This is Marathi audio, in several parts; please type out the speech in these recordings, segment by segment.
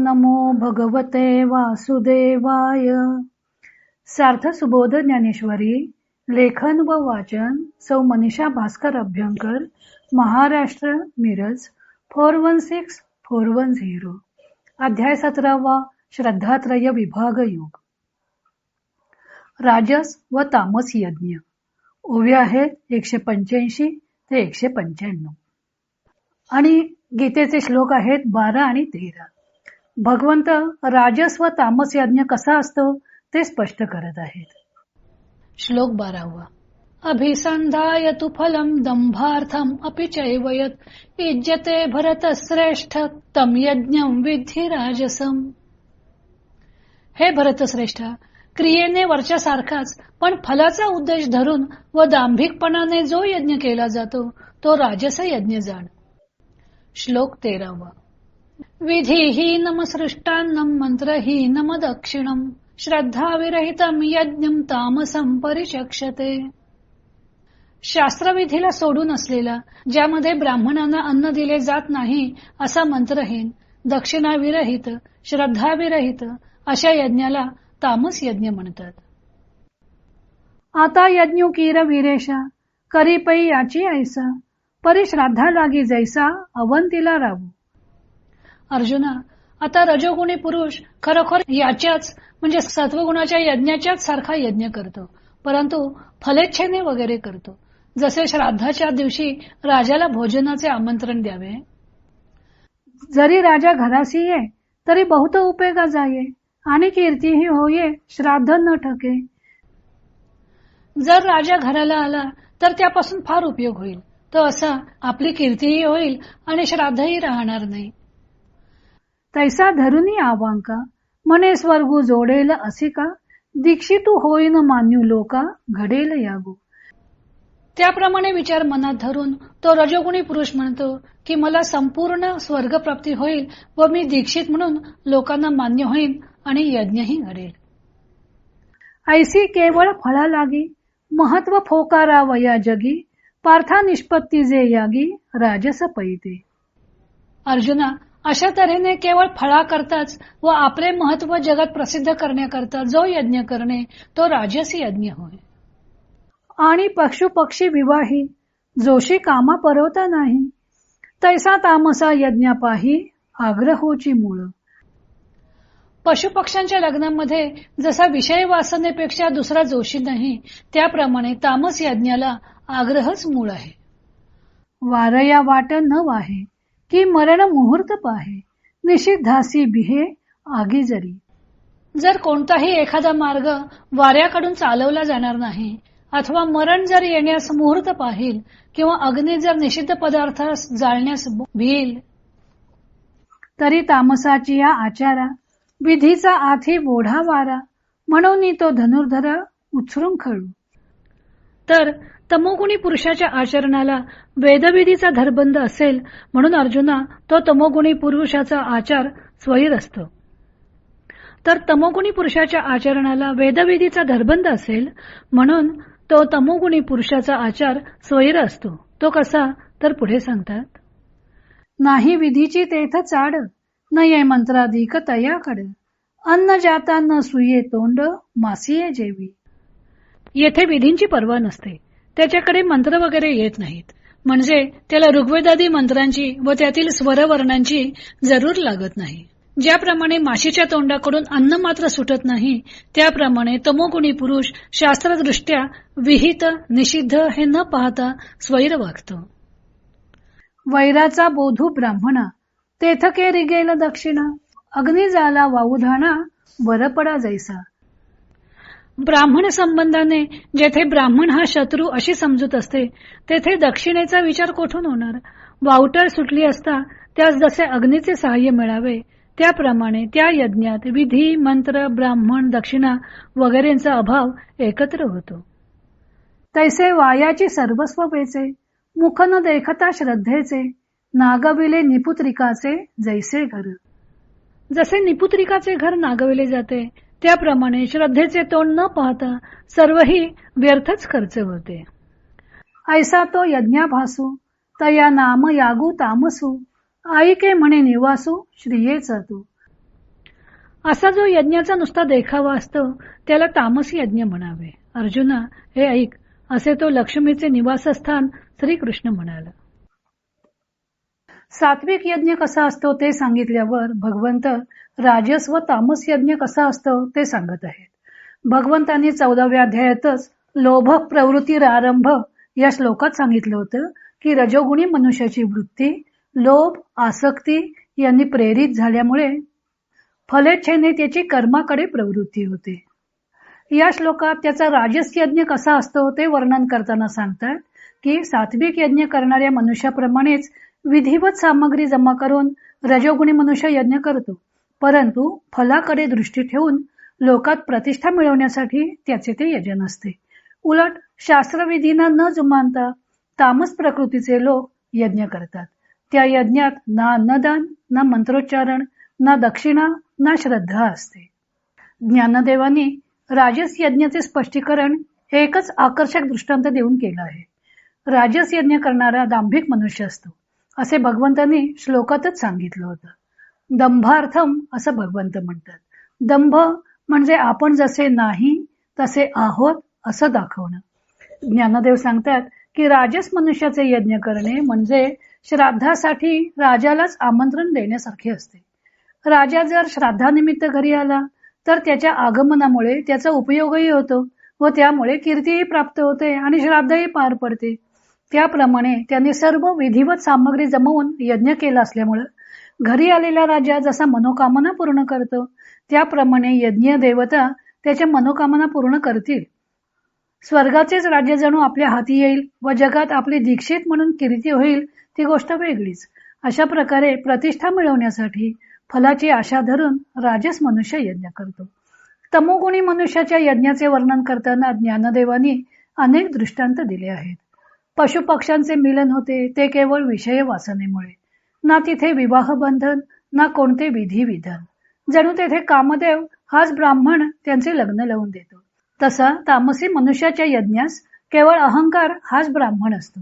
नमो भगवते वासुदेवाय. सार्थ सुबोध ज्ञानेश्वरी लेखन व वाचन सौ Manisha Bhaskar Abhyankar Maharashtra Miraj four one six four one zero. अध्याय सतरावा श्रद्धात्रय विभाग योग. राजस व तामस यज्ञ. ओव्या आहेत एकशे पंच्याऐंशी ते एकशे पंच्याण्णव. आणि गीतेचे श्लोक आहेत बारा आणि तेरा. भगवंत राजस व तामस यज्ञ कसा असतो ते स्पष्ट करत आहेत. श्लोक बारावा. अभिसंधाय तु फलम दंभार्थम अपि चैवयत इज्जते भरत श्रेष्ठ तम यज्ञ विधी राजसम हे भरत श्रेष्ठ क्रियेने वरच्या सारखाच पण फलाचा उद्देश धरून व दांभिकपणाने जो यज्ञ केला जातो तो राजस यज्ञ जाण. श्लोक तेरावा. विधिहीनम सृष्टान्नम मंत्रहीनम दक्षिणम। श्रद्धाविरहितम यज्ञम तामसम परिचक्षते। शास्त्रविधीला सोडून असलेला ज्यामध्ये ब्राह्मणांना अन्न दिले जात नाही असा मंत्रहीन दक्षिणाविरहित श्रद्धाविरहित अशा यज्ञाला तामस यज्ञ म्हणतात. आता यज्ञ किर वीरेशा करी पै याची ऐसा परिश्राद्धा लागी जैसा अवंतीला राहू। अर्जुना आता रजोगुणी पुरुष खरोखर याच्याच म्हणजे सत्वगुणाच्या यज्ञाच्याच सारखा यज्ञ करतो. परंतु फलेच्छेने वगैरे करतो. जसे श्राद्धाच्या दिवशी राजाला भोजनाचे आमंत्रण द्यावे. जरी राजा घरासी ये तरी बहुत उपयोगा जाये. आणि कीर्तीही होये श्राद्ध न ठके. जर राजा घराला आला तर त्यापासून फार उपयोग होईल. तो असा आपली कीर्तीही होईल आणि श्राद्धही राहणार नाही. तैसा धरुनी आवांका मने स्वर्गू जोडेल असे का? दीक्षितू होईन मान्यू लोका घडेल यागो. त्याप्रमाणे विचार मनात धरून तो रजोगुणी पुरुष म्हणतो की मला संपूर्ण स्वर्गप्राप्ती होईल व मी दीक्षित म्हणून लोकांना मान्य होईल आणि यज्ञही घडेल. ऐसी केवळ फळा लागी महत्त्व फोकारा वया जगी पार्था निष्पत्ती जे यागी राजस पैते. अर्जुना अशा तऱ्हेने केवळ फळा करताच व आपले महत्त्व जगात प्रसिद्ध करण्याकरता जो यज्ञ करणे तो राजसी यज्ञ होय. आणि पक्षु पक्षी विवाही जोशी कामा परवता नाही. तैसा तामसा यज्ञापाही आग्रहोची मूळ. पशुपक्ष्यांच्या लग्नामध्ये जसा विषय वासनेपेक्षा दुसरा जोशी नाही त्याप्रमाणे तामस यज्ञाला आग्रहच मूळ आहे. वारया वाट न वाहे. की मरण मुहूर्त पाहे निषिद्धासी बिहे आगी जरी. जर कोणताही एखादा मार्ग वाऱ्याकडून चालवला जाणार नाही अथवा मरण जर येण्यास मुहूर्त पाहिल किंवा अग्नी जर निषिद्ध पदार्थ जाळण्यास भिल. तरी तामसाची या आचारा विधीचा आधी बोढा वारा म्हणून तो धनुर्धर उचरून खळू. तर तमोगुणी पुरुषाच्या आचरणाला वेदविधीचा धरबंध असेल म्हणून अर्जुना तो तमोगुणी पुरुषाचा आचार स्वैर असतो. तर तमोगुणी पुरुषाच्या आचरणाला वेदविधीचा धरबंध असेल म्हणून तो तमोगुणी पुरुषाचा आचार स्वैर असतो. तो कसा? तर पुढे सांगतात. नाही विधीची तेथ चाड न ये मंत्राधिक तयाकड. अन्न जाता न सुये तोंड मासिये जेवी. येथे विधींची पर्वा नसते. त्याच्याकडे मंत्र वगैरे येत नाहीत. म्हणजे त्याला ऋग्वेदादी मंत्रांची व त्यातील स्वरवर्णांची जरूर लागत नाही. ज्याप्रमाणे माशीच्या तोंडाकडून अन्न मात्र सुटत नाही त्याप्रमाणे तमोगुणी पुरुष शास्त्रदृष्ट्या विहित निषिद्ध हे न पाहता स्वैर वागतो. वैराचा बोधू ब्राह्मणा तेथ के रिगेल दक्षिणा अग्निजाला वाऊधाना वाऊधाणा जैसा. ब्राह्मण संबंधाने जेथे ब्राह्मण हा शत्रू अशी समजूत असते तेथे दक्षिणेचा विचार कोठून होणार? वावटळ सुटली असता त्यास जसे अग्नीचे सहाय्य मिळावे त्याप्रमाणे त्या यज्ञात विधी मंत्र ब्राह्मण दक्षिणा वगैरेचा अभाव एकत्र होतो. तैसे वायाची सर्वस्व वेचे मुख न देखता श्रद्धेचे नागविले निपुत्रिकाचे जैसे घर. जसे निपुत्रिकाचे घर नागविले जाते त्याप्रमाणे श्रद्धेचे तोंड न पाहता सर्वही व्यर्थच खर्च होते. ऐसा तो यज्ञाभासू तया नाम यागू तामसू आईके म्हणे निवासू श्रियेचा तू असा जो यज्ञाचा नुसता देखावा असतो त्याला तामसी यज्ञ म्हणावे. अर्जुना हे ऐक असे तो लक्ष्मीचे निवासस्थान श्रीकृष्ण म्हणाला. सात्विक यज्ञ कसा असतो ते सांगितल्यावर भगवंत राजस व तामस यज्ञ कसा असतो ते सांगत आहेत. भगवंतांनी चौदाव्या अध्यायातच लोभ प्रवृत्ती आरंभ या श्लोकात सांगितलं होतं की रजोगुणी मनुष्याची वृत्ती लोभ आसक्ती यांनी प्रेरित झाल्यामुळे फलेच्छेने त्याची कर्माकडे प्रवृत्ती होते. या श्लोकात त्याचा राजस यज्ञ कसा असतो ते वर्णन करताना सांगतात की सात्विक यज्ञ करणाऱ्या मनुष्याप्रमाणेच विधिवत सामग्री जमा करून रजोगुणी मनुष्य यज्ञ करतो. परंतु फलाकडे दृष्टी ठेवून लोकात प्रतिष्ठा मिळवण्यासाठी त्याचे ते यजन असते. उलट शास्त्रविधींना न जुमानता तामस प्रकृतीचे लोक यज्ञ करतात. त्या यज्ञात ना अन्नदान ना मंत्रोच्चारण ना दक्षिणा ना श्रद्धा असते. ज्ञानदेवानी राजस यज्ञाचे स्पष्टीकरण एकच आकर्षक दृष्टांत देऊन केलं आहे. राजस यज्ञ करणारा दांभिक मनुष्य असतो. असे भगवंतांनी श्लोकातच सांगितलं होतं. दंभार्थम असं भगवंत म्हणतात. दंभ म्हणजे आपण जसे नाही तसे आहोत असं दाखवणं. ज्ञानदेव सांगतात की राजस मनुष्याचे यज्ञ करणे म्हणजे श्राद्धासाठी राजालाच आमंत्रण देण्यासारखे असते. राजा जर श्राद्धानिमित्त घरी आला तर त्याच्या आगमनामुळे त्याचा उपयोगही होतो व त्यामुळे कीर्तीही प्राप्त होते आणि श्राद्धही पार पडते. त्याप्रमाणे त्यांनी सर्व विधिवत सामग्री जमवून यज्ञ केला असल्यामुळं घरी आलेला राजा जसा मनोकामना पूर्ण करतो त्याप्रमाणे यज्ञ देवता त्याच्या मनोकामना पूर्ण करतील. स्वर्गाचेच राज्य जणू आपल्या हाती येईल व जगात आपली दीक्षित म्हणून कीर्ती होईल ती गोष्ट वेगळीच. अशा प्रकारे प्रतिष्ठा मिळवण्यासाठी फलाची आशा धरून राजस मनुष्य यज्ञ करतो. तमोगुणी मनुष्याच्या यज्ञाचे वर्णन करताना ज्ञानदेवानी अनेक दृष्टांत दिले आहेत. पशुपक्ष्यांचे मिलन होते ते केवळ विषय वासनेमुळे. ना तिथे विवाह बंधन ना कोणते विधी विधान जणू तेथे कामदेव हाच ब्राह्मण त्यांचे लग्न लावून देतो. तसा तामसी मनुष्याच्या यज्ञास केवळ अहंकार हाच ब्राह्मण असतो.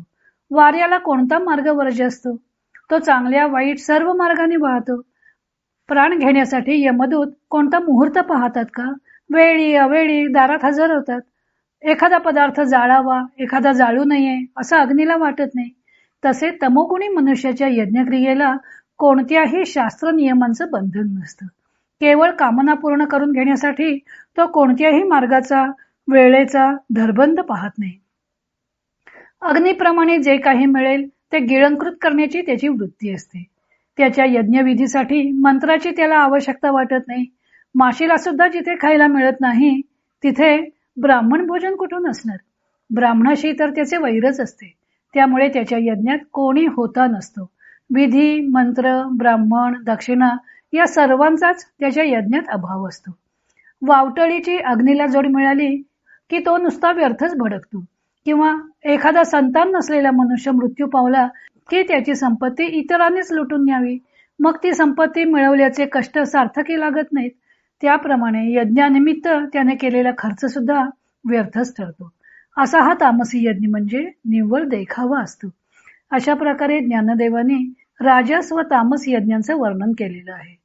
वार्याला कोणता मार्ग वर्ज असतो? तो चांगल्या वाईट सर्व मार्गाने वाहतो. प्राण घेण्यासाठी यमदूत कोणता मुहूर्त पाहतात का? वेळी अवेळी दारात हजर होतात. एखादा पदार्थ जाळावा एखादा जाळू नये असं अग्नीला वाटत नाही. तसे तमोगुणी मनुष्याच्या यज्ञक्रियेला कोणत्याही शास्त्र नियमांचं बंधन नसतं. केवळ कामना पूर्ण करून घेण्यासाठी तो कोणत्याही मार्गाचा वेळेचा धरबंद पाहत नाही. अग्निप्रमाणे जे काही मिळेल ते गिळंकृत करण्याची त्याची वृत्ती असते. त्याच्या यज्ञविधीसाठी मंत्राची त्याला आवश्यकता वाटत नाही. माशीला सुद्धा जिथे खायला मिळत नाही तिथे ब्राह्मण भोजन कुठून असणार? ब्राह्मणाशी तर त्याचे वैरच असते. त्यामुळे त्याच्या यज्ञात कोणी होता नसतो. विधी मंत्र ब्राह्मण दक्षिणा या सर्वांचाच त्याच्या यज्ञात अभाव असतो. वावटळीची अग्नीला जोड मिळाली की तो नुसता व्यर्थच भडकतो. किंवा एखादा संतान नसलेला मनुष्य मृत्यू पावला की त्याची संपत्ती इतरांनीच लुटून न्यावी. मग ती संपत्ती मिळवल्याचे कष्ट सार्थकी लागत नाहीत. त्याप्रमाणे यज्ञानिमित्त त्याने केलेला खर्च सुद्धा व्यर्थच ठरतो. असा हा तामसी यज्ञ म्हणजे निव्वळ देखावा असतो. अशा प्रकारे ज्ञानदेवाने राजस व तामस यज्ञांचं वर्णन केलेलं आहे.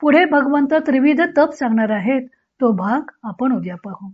पुढे भगवंत त्रिविध तप सांगणार आहेत तो भाग आपण उद्या पाहू.